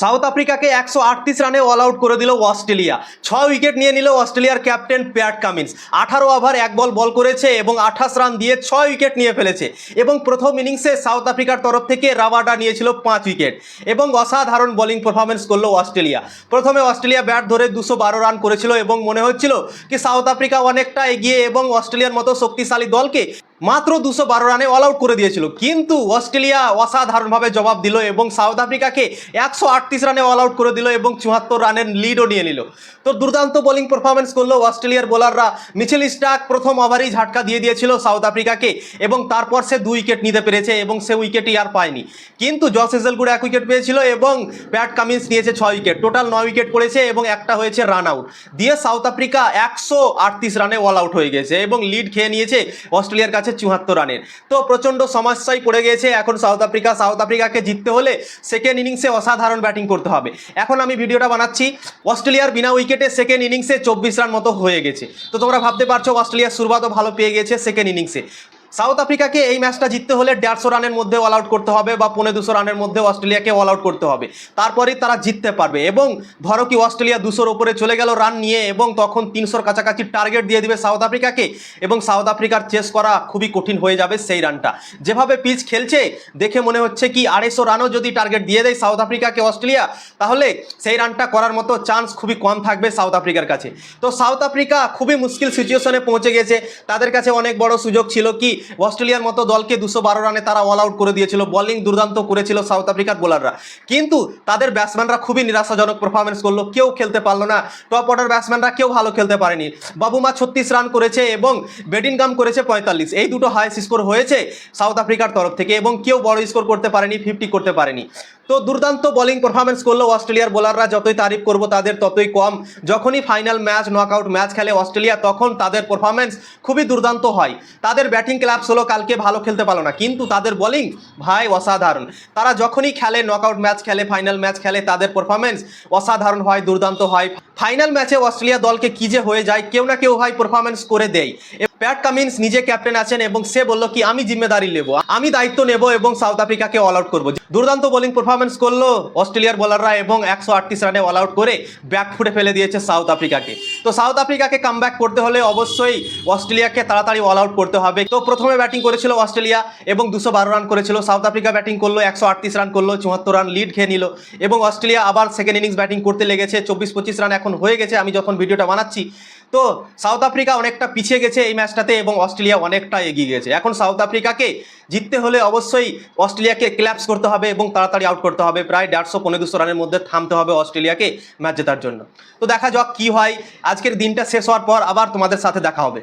South আফ্রিকাকে একশো আটত্রিশ রানে অল আউট করে দিল অস্ট্রেলিয়া। ছ উইকেট নিয়ে নিল অস্ট্রেলিয়ার ক্যাপ্টেন প্যাট কামিন্স। আঠারো ওভার এক বল বল করেছে এবং আঠাশ রান দিয়ে ছয় উইকেট নিয়ে ফেলেছে। এবং প্রথম ইনিংসে সাউথ আফ্রিকার তরফ থেকে রাবাডা নিয়েছিল পাঁচ উইকেট এবং অসাধারণ বোলিং পারফরমেন্স করল অস্ট্রেলিয়া। প্রথমে অস্ট্রেলিয়া ব্যাট ধরে দুশো বারো রান করেছিল এবং মনে হচ্ছিল কি সাউথ আফ্রিকা অনেকটা এগিয়ে এবং অস্ট্রেলিয়ার মতো শক্তিশালী দলকে মাত্র দুশো বারো রানে অল আউট করে দিয়েছিল। কিন্তু অস্ট্রেলিয়া অসাধারণভাবে জবাব দিল এবং সাউথ আফ্রিকাকে একশো আটত্রিশ রানে অল আউট করে দিল এবং চুয়াত্তর রানের লিডও নিয়ে নিল। তো দুর্দান্ত বোলিং পারফরমেন্স করল অস্ট্রেলিয়ার বোলাররা মিচেল স্টাক প্রথম ওভারেই ঝাটকা দিয়ে দিয়েছিল সাউথ আফ্রিকাকে এবং তারপর সে দুই উইকেট নিতে পেরেছে এবং সে উইকেটই আর পায়নি। কিন্তু জস হেজেলগুড এক উইকেট পেয়েছিল এবং প্যাট কামিন্স নিয়েছে ছয় উইকেট টোটাল নয় উইকেট পড়েছে এবং একটা হয়েছে রান আউট দিয়ে সাউথ আফ্রিকা একশো আটত্রিশ রানে অল আউট হয়ে গেছে এবং লিড খেয়ে নিয়েছে অস্ট্রেলিয়ার কাছে চুয়াত্তর রানের। তো প্রচণ্ড সমস্যায় পড়ে গিয়েছে এখন সাউথ আফ্রিকা। সাউথ আফ্রিকাকে জিততে হলে সেকেন্ড ইনিংসে অসাধারণ ব্যাটিং করতে হবে। এখন আমি ভিডিওটা বানাচ্ছি। অস্ট্রেলিয়ার বিনা উইকেটে সেকেন্ড ইনিংসে চব্বিশ রান মতো হয়ে গেছে। তো তোমরা ভাবতে পারছ অস্ট্রেলিয়ার শুরুয়াতও ভালো পেয়ে গেছে সেকেন্ড ইনিংসে সাউথ আফ্রিকাকে এই ম্যাচটা জিততে হলে দেড়শো রানের মধ্যে অল আউট করতে হবে বা পৌনে দুশো রানের মধ্যে অস্ট্রেলিয়াকে অল আউট করতে হবে। তারপরেই তারা জিততে পারবে এবং ধরো কি অস্ট্রেলিয়া দুশোর ওপরে চলে গেল রান নিয়ে এবং তখন তিনশোর কাছাকাছি টার্গেট দিয়ে দিবে সাউথ আফ্রিকাকে এবং সাউথ আফ্রিকার চেস করা খুবই কঠিন হয়ে যাবে সেই রানটা যেভাবে পিচ খেলছে, দেখে মনে হচ্ছে কি আড়াইশো রানও যদি টার্গেট দিয়ে দেয় সাউথ আফ্রিকাকে অস্ট্রেলিয়া, তাহলে সেই রানটা করার মতো চান্স খুবই কম থাকবে সাউথ আফ্রিকার কাছে। তো সাউথ আফ্রিকা খুবই মুশকিল সিচুয়েশনে পৌঁছে গেছে। তাদের কাছে অনেক বড় সুযোগ ছিল কি অস্ট্রেলিয়ার মতো দলকে দুশো বারো রানে তারা অল আউট করে দিয়েছিল বোলিং দুর্দান্ত করেছিল সাউথ আফ্রিকার বোলাররা কিন্তু তাদের ব্যাটসম্যানরা খুবই নিরাশাজনক পারফরমেন্স করল, কেউ খেলতে পারল না। টপ অর্ডার ব্যাটসম্যানরা কেউ ভালো খেলতে পারেনি। বাবুমা ছত্রিশ রান করেছে এবং বেডিনগাম করেছে পঁয়তাল্লিশ। এই দুটো হাইস্ট স্কোর হয়েছে সাউথ আফ্রিকার তরফ থেকে এবং কেউ বড় স্কোর করতে পারেনি ফিফটি করতে পারেনি। তো দুর্দান্ত বোলিং পারফরমেন্স করল অস্ট্রেলিয়ার বোলাররা যতই তারিফ করব, তাদের ততই কম। যখনই ফাইনাল ম্যাচ নকআউট ম্যাচ খেলে অস্ট্রেলিয়া, তখন তাদের পারফরমেন্স খুবই দুর্দান্ত হয়। তাদের ব্যাটিং ক্লাবস হলো, কালকে ভালো খেলতে পারল না। কিন্তু তাদের বোলিং ভাই অসাধারণ। তারা যখনই খেলে নকআউট ম্যাচ খেলে ফাইনাল ম্যাচ খেলে, তাদের পারফরমেন্স অসাধারণ হয়, দুর্দান্ত হয়। ফাইনাল ম্যাচে অস্ট্রেলিয়া দলকে কি যে হয়ে যায়, কেউ না কেউ ভাই পারফরমেন্স করে দেয়। প্যাট কামিন্স নিজে ক্যাপ্টেন আছেন এবং সে বলল কি, আমি জিম্মেদারি নেব। আমি দায়িত্ব নেব এবং সাউথ আফ্রিকাকে অল আউট করব। দুর্দান্ত বোলিং পারফরমেন্স করল অস্ট্রেলিয়ার বোলাররা এবং একশো আটত্রিশ রানে অল আউট করে ব্যাক ফুটে ফেলে দিয়েছে সাউথ আফ্রিকাকে। তো সাউথ আফ্রিকাকে কাম করতে হলে অবশ্যই অস্ট্রেলিয়াকে তাড়াতাড়ি অল আউট করতে হবে। তো প্রথমে ব্যাটিং করেছিল অস্ট্রেলিয়া এবং দুশো বারো রান করেছিল। সাউথ আফ্রিকা ব্যাটিং করল, একশো আটত্রিশ রান করল, চুয়াত্তর রান লিড খেয়ে নিল এবং অস্ট্রেলিয়া আবার সেকেন্ড ইনিংস ব্যাটিং করতে লেগেছে। চব্বিশ পঁচিশ রান এখন হয়ে গেছে, আমি যখন ভিডিওটা বানাচ্ছি, তো সাউথ আফ্রিকা অনেকটা পিছিয়ে গেছে এই ম্যাচটাতে এবং অস্ট্রেলিয়া অনেকটা এগিয়ে গেছে। এখন সাউথ আফ্রিকাকে জিততে হলে অবশ্যই অস্ট্রেলিয়াকে ক্ল্যাপস করতে হবে এবং তাড়াতাড়ি আউট করতে হবে। প্রায় দেড়শো পনেরো দুশো রানের মধ্যে থামতে হবে অস্ট্রেলিয়াকে ম্যাচ জেতার জন্য। তো দেখা যাক কী হয়। আজকের দিনটা শেষ হওয়ার পর আবার তোমাদের সাথে দেখা হবে।